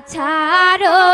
차로